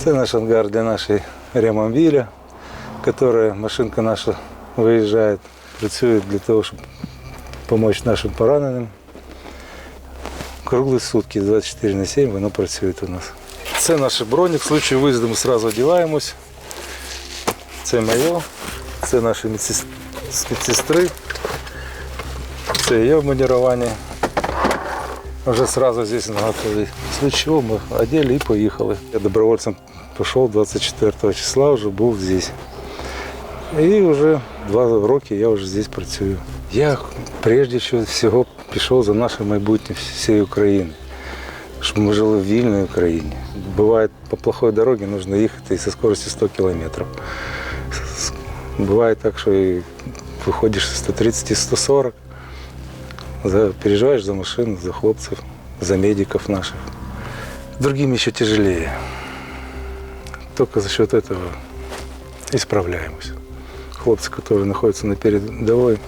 Це наш ангар для нашої ремомбіля, яка машинка наша виїжджає, працює для того, щоб допомогти нашим пораненим. Круглі сутки, 24 на 7 воно працює у нас. Це наш бронік, в случае виїзду ми одразу одягаємось. Це моє, це наші медсес- медсестри, це я в маніруванні. Вже одразу здесь наготові. В случае чого одели і поїхали. Я добровольцем пішов 24 числа, вже був здесь. І вже два роки я вже здесь працюю. Я прежде всього пішов за наше майбутнє всієї України, щоб ми жили в вільній Україні. Буває, по плохой дорозі потрібно їхати зі скоростю 100 кілометрів. Буває так, що і виходиш 130 і 140, за, переживаешь за машин, за хлопцев, за медиков наших. Другим еще тяжелее. Только за счет этого и справляемся. Хлопцы, которые находятся на передовой,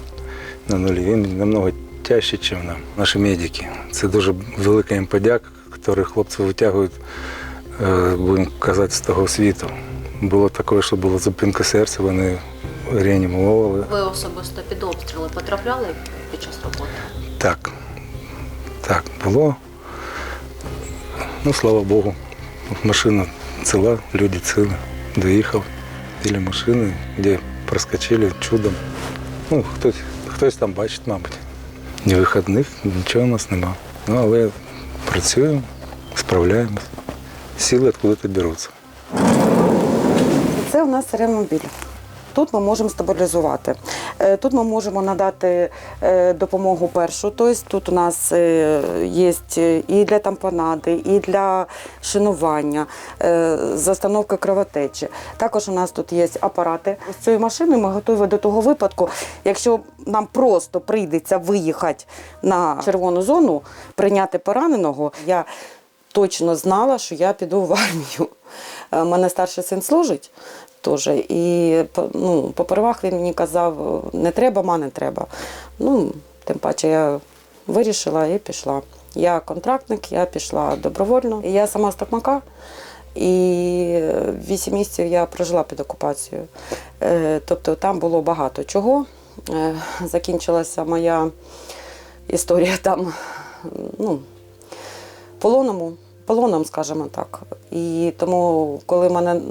на нулі, їм намного тяжче, ніж нам. Наші медики. Це дуже велика їм подяка, які хлопці витягують, е, будемо казати, з того світу. Було таке, що була зупинка серця, вони реанімували. Ви особисто під обстріли потрапляли під час роботи? Так, так, було. Ну, слава Богу, машина ціла, люди цілі. Доїхав біля машини, де проскочили чудом. Ну, хтось, хтось там бачить, мабуть. Ні вихідних, нічого у нас нема. Ну, але працюємо, справляємось. Сили откуда-то беруться. Це у нас ремобіль. Тут ми можемо стабілізувати. Е, Тут ми можемо надати е, допомогу першу. Тобто тут у нас е, є і для тампонади, і для шинування, застановки кровотечі. Також у нас тут є апарати. З цією машиною ми готові до того випадку, якщо нам просто прийдеться виїхати на червону зону, прийняти пораненого. Я точно знала, що я піду в армію. У мене старший син служить теж. І ну, попервах він мені казав, не треба, ма не треба. Ну, тим паче я вирішила і пішла. Я контрактник, я пішла добровольно. Я сама з Токмака. І вісім місяців я прожила під окупацією. Е, Тобто там було багато чого. Е, Закінчилася моя історія там, ну, полоному, полоном, скажімо так. І тому, коли в мене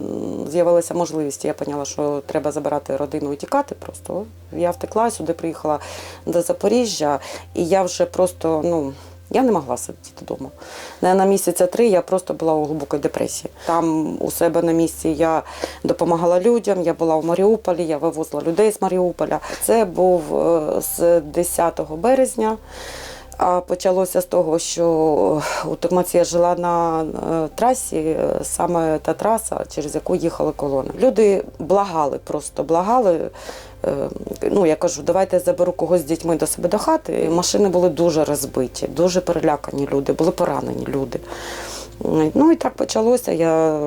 з'явилася можливість, я поняла, що треба забирати родину і тікати просто. Я втекла сюди, приїхала до Запоріжжя, і я вже просто, ну. Я не могла сидіти вдома. На місяця три я просто була у глибокій депресії. Там у себе на місці я допомагала людям, я була в Маріуполі, я вивозила людей з Маріуполя. Це був е, з 10 березня. А почалося з того, що у Токмаці я жила на е, трасі, е, саме та траса, через яку їхала колона. Люди благали, просто благали. Е, Ну, я кажу, давайте я заберу когось з дітьми до себе до хати. І машини були дуже розбиті, дуже перелякані люди, були поранені люди. Ну і так почалося. Я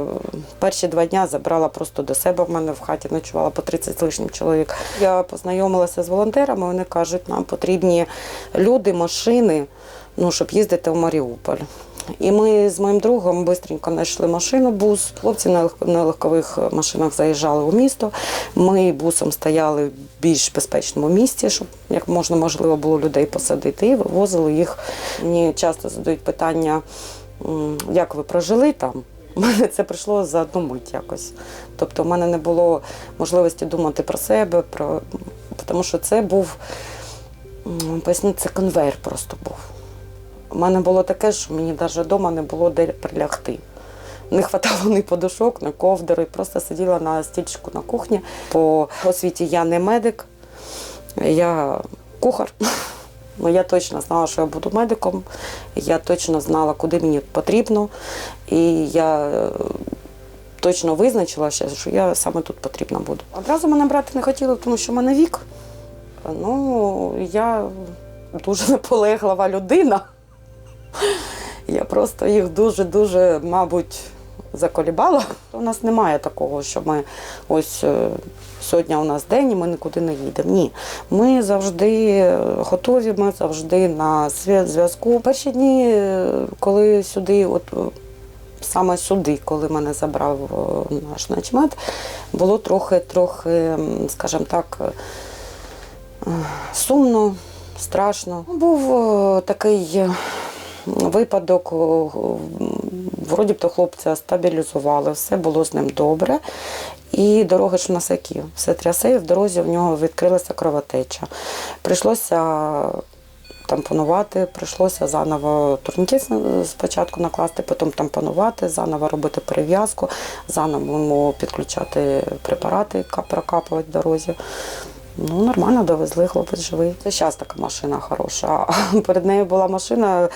перші два дні забрала просто до себе. В мене в хаті ночувала по 30 з лишнім чоловік. Я познайомилася з волонтерами. Вони кажуть, нам потрібні люди, машини, ну, щоб їздити в Маріуполь. І ми з моїм другом швидко знайшли машину, бус. Хлопці на лег- на легкових машинах заїжджали у місто. Ми бусом стояли в більш безпечному місці, щоб як можна можливо було людей посадити, і вивозили їх. Мені часто задають питання, як ви прожили там. У мене це прийшло за одну мить якось. Тобто в мене не було можливості думати про себе, про... тому що це був, м, це конвейер просто був. У мене було таке, що мені навіть вдома не було де прилягти. Не хватало ні подушок, ні ковдри. Просто сиділа на стільчику на кухні. По освіті я не медик, я кухар. Ну, я точно знала, що я буду медиком. Я точно знала, куди мені потрібно. І я е, точно визначила, що я саме тут потрібна буду. Одразу мене брати не хотіли, тому що в мене вік. Ну, я дуже наполеглива людина. Я просто їх дуже-дуже, мабуть, заколібала. У нас немає такого, що ми ось е, сьогодні у нас день і ми нікуди не їдемо. Ні. Ми завжди готові, ми завжди на зв'я- зв'язку. Перші дні, е, коли сюди от, е, саме сюди, коли мене забрав наш начмет, було трохи, трохи, м, скажімо так, сумно, страшно. Був такий випадок, вроді б то хлопця стабілізували, все було з ним добре. І дороги ж в нас все трясе, і в дорозі в нього відкрилася кровотеча. Прийшлося тампонувати, прийшлося заново турнікет спочатку накласти, потім тампонувати, заново робити перев'язку, заново підключати препарати, прокапувати в дорозі. Ну, нормально довезли, хлопець живий. Це зараз така машина хороша. Перед нею була машина,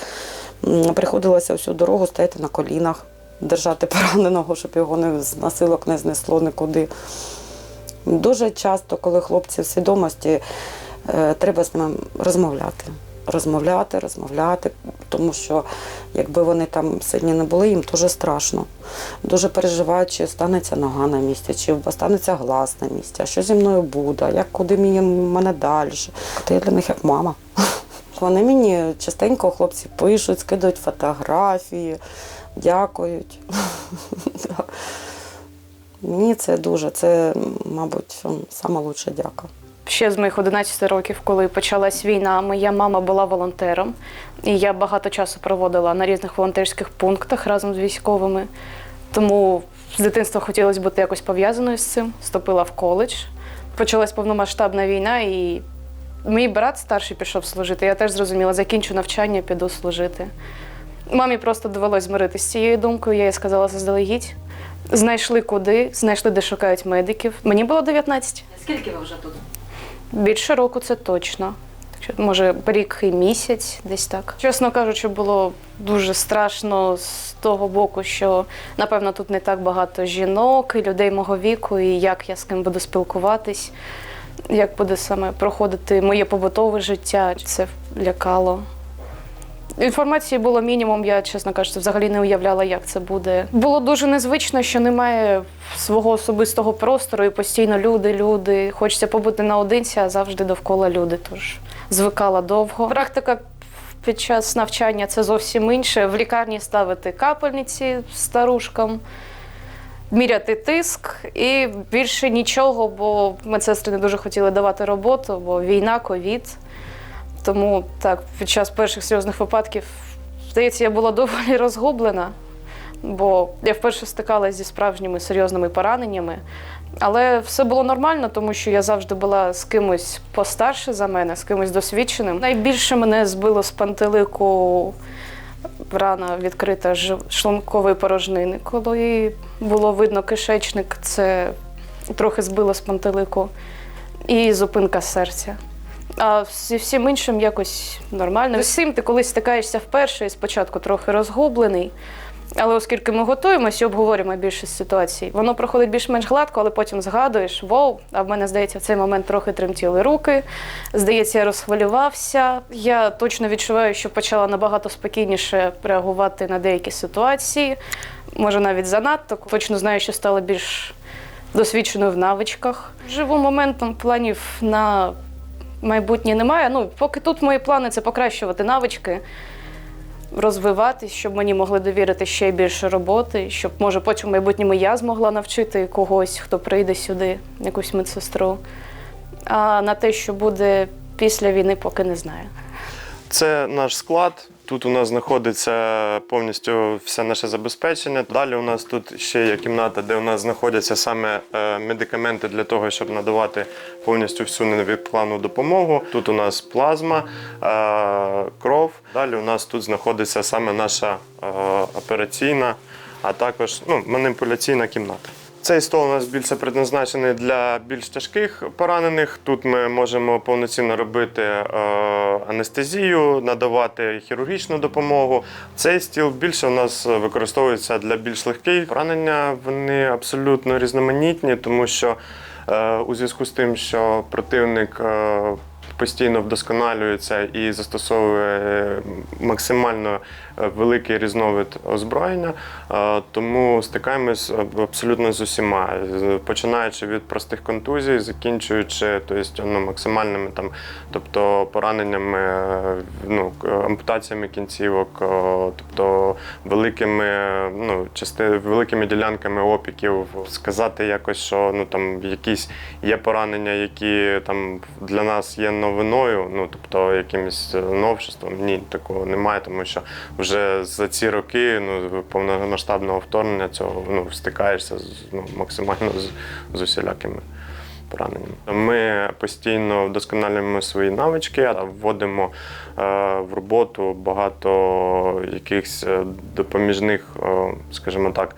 приходилося всю дорогу стояти на колінах, держати пораненого, щоб його не з насилок не знесло нікуди. Дуже часто, коли хлопці в свідомості, е, треба з ними розмовляти. Розмовляти, розмовляти, тому що якби вони там сильні не були, їм дуже страшно. Дуже переживають, чи станеться нога на місці, чи останеться глаз на місці, а що зі мною буде, як куди мені мене далі. Я для них як мама. Вони мені частенько хлопці пишуть, скидають фотографії, дякують. Мені це дуже, це, мабуть, лучша дяка. Ще з моїх 11 років, коли почалась війна, моя мама була волонтером, і я багато часу проводила на різних волонтерських пунктах разом з військовими. Тому з дитинства хотілося бути якось пов'язаною з цим. Вступила в коледж. Почалась повномасштабна війна, і мій брат старший пішов служити. Я теж зрозуміла, закінчу навчання, піду служити. Мамі просто довелось змиритися з цією думкою. Я їй сказала заздалегідь. Знайшли куди, знайшли, де шукають медиків. Мені було 19. Скільки ви вже тут? Більше року це точно. Може, рік і місяць, десь так. Чесно кажучи, було дуже страшно з того боку, що напевно тут не так багато жінок і людей мого віку, і як я з ким буду спілкуватись, як буде саме проходити моє побутове життя. Це лякало. Інформації було мінімум, я, чесно кажучи, взагалі не уявляла, як це буде. Було дуже незвично, що немає свого особистого простору і постійно люди, люди. Хочеться побути наодинці, а завжди довкола люди. Тож звикала довго. Практика під час навчання це зовсім інше. В лікарні ставити капельниці старушкам. Міряти тиск і більше нічого, бо медсестри не дуже хотіли давати роботу, бо війна, ковід. Тому так, під час перших серйозних випадків, здається, я була доволі розгублена, бо я вперше стикалася зі справжніми серйозними пораненнями. Але все було нормально, тому що я завжди була з кимось постарше за мене, з кимось досвідченим. Найбільше мене збило з пантелику рана відкрита шлункової порожнини. Коли було видно кишечник, це трохи збило з пантелику. І зупинка серця. А зі всім іншим якось нормально. З усім ти колись стикаєшся вперше і спочатку трохи розгублений. Але оскільки ми готуємося і обговорюємо більшість ситуацій, воно проходить більш-менш гладко, але потім згадуєш, вау, а в мене, здається, в цей момент трохи тремтіли руки. Здається, я розхвилювався. Я точно відчуваю, що почала набагато спокійніше реагувати на деякі ситуації. Може, навіть занадто. Точно знаю, що стала більш досвідченою в навичках. Живу моментом планів на майбутнє немає. Ну, поки тут мої плани це покращувати навички, розвиватись, щоб мені могли довірити ще більше роботи, щоб, може, потім в майбутньому я змогла навчити когось, хто прийде сюди, якусь медсестру. А на те, що буде після війни, поки не знаю. Це наш склад. Тут у нас знаходиться повністю все наше забезпечення. Далі у нас тут ще є кімната, де у нас знаходяться саме е, медикаменти для того, щоб надавати повністю всю невідкладну допомогу. Тут у нас плазма, е, кров. Далі у нас тут знаходиться саме наша е, операційна, а також ну, маніпуляційна кімната. Цей стол у нас більше предназначений для більш тяжких поранених. Тут ми можемо повноцінно робити е, анестезію, надавати хірургічну допомогу. Цей стіл більше у нас використовується для більш легких поранення. Вони абсолютно різноманітні, тому що е, у зв'язку з тим, що противник е, постійно вдосконалюється і застосовує е, максимально е, великий різновид озброєння, е, тому стикаємось абсолютно з усіма, починаючи від простих контузій, закінчуючи тобто, ну, максимальними там, тобто пораненнями, е, ну, ампутаціями кінцівок, тобто великими, ну, части, великими ділянками опіків. Сказати якось, що ну, там якісь є поранення, які там для нас є новиною, ну тобто якимось е, новшеством. Ні, такого немає, тому що вже за ці роки ну, повномасштабного вторгнення цього ну, стикаєшся ну, максимально з, з усілякими пораненнями. Ми постійно вдосконалюємо свої навички, вводимо е, в роботу багато якихось е, допоміжних, скажімо так,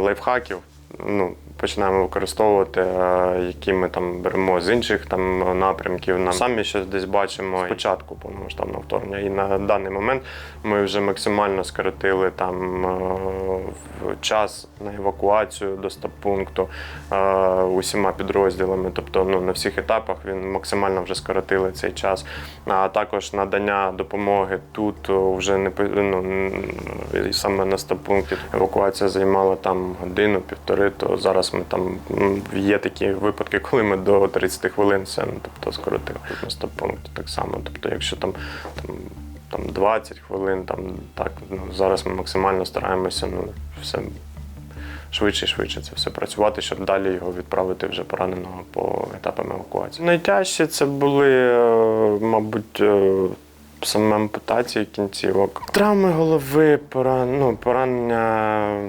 лайфхаків. Ну, починаємо використовувати, е, які ми там беремо з інших там напрямків. Нам самі щось десь бачимо спочатку повномасштабного вторгнення. І на даний момент ми вже максимально скоротили там е, час на евакуацію до стаб-пункту е, усіма підрозділами. Тобто, ну на всіх етапах він максимально вже скоротили цей час. А також надання допомоги тут вже не ну, саме на стаб-пункті. Евакуація займала там годину, півтори. То зараз ми там є такі випадки, коли ми до 30 хвилин все ну, тобто скоротили. На стаб-пункті так само. Тобто, якщо там там там 20 хвилин, там так ну зараз ми максимально стараємося ну все швидше і швидше це все працювати, щоб далі його відправити вже пораненого по етапам евакуації. Найтяжче це були, е, мабуть. Саме ампутації кінцівок, травми голови, поран, ну, поранення,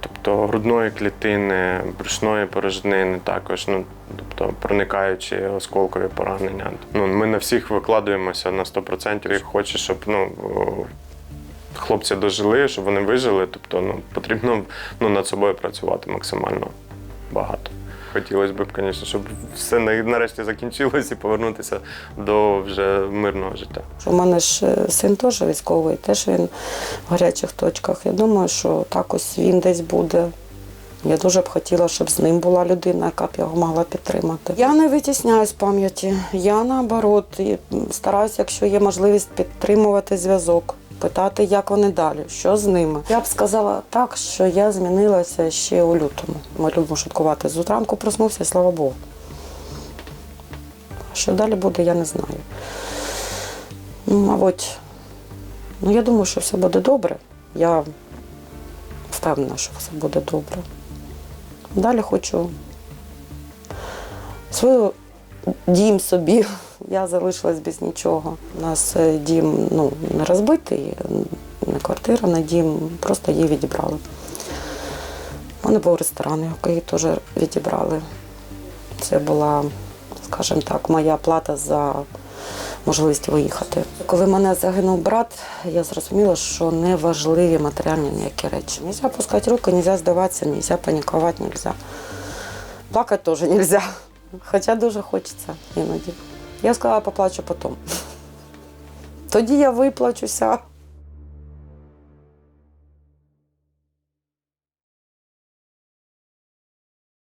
тобто грудної клітини, брюшної порожнини, також, ну, тобто проникаючі осколкові поранення. Ну, ми на всіх викладуємося на 100% і хоче, щоб ну, хлопці дожили, щоб вони вижили. Тобто ну, потрібно ну, над собою працювати максимально багато. Хотілося б, звісно, щоб все на- нарешті закінчилось і повернутися до вже мирного життя. У мене ж е, син теж військовий, теж він в гарячих точках. Я думаю, що так ось він десь буде. Я дуже б хотіла, щоб з ним була людина, яка б його могла підтримати. Я не витісняю з пам'яті. Я наоборот стараюся, якщо є можливість, підтримувати зв'язок, питати, як вони далі, що з ними. Я б сказала так, що я змінилася ще у лютому. Ми любимо шуткувати. З утранку проснувся, і слава Богу. Що далі буде, я не знаю. Ну, мабуть, ну я думаю, що все буде добре. Я впевнена, що все буде добре. Далі хочу свою дім собі. Я залишилась без нічого. У нас е, дім ну, не розбитий, не квартира, не дім, просто її відібрали. У мене був ресторан, який теж відібрали. Це була, скажімо так, моя плата за можливість виїхати. Коли мене загинув брат, я зрозуміла, що не важливі матеріальні ніякі речі. Нельзя пускати руки, нельзя здаватися, нельзя панікувати, нельзя. Плакати теж нельзя. Хоча дуже хочеться іноді. Я сказала, поплачу потім. Тоді я виплачуся.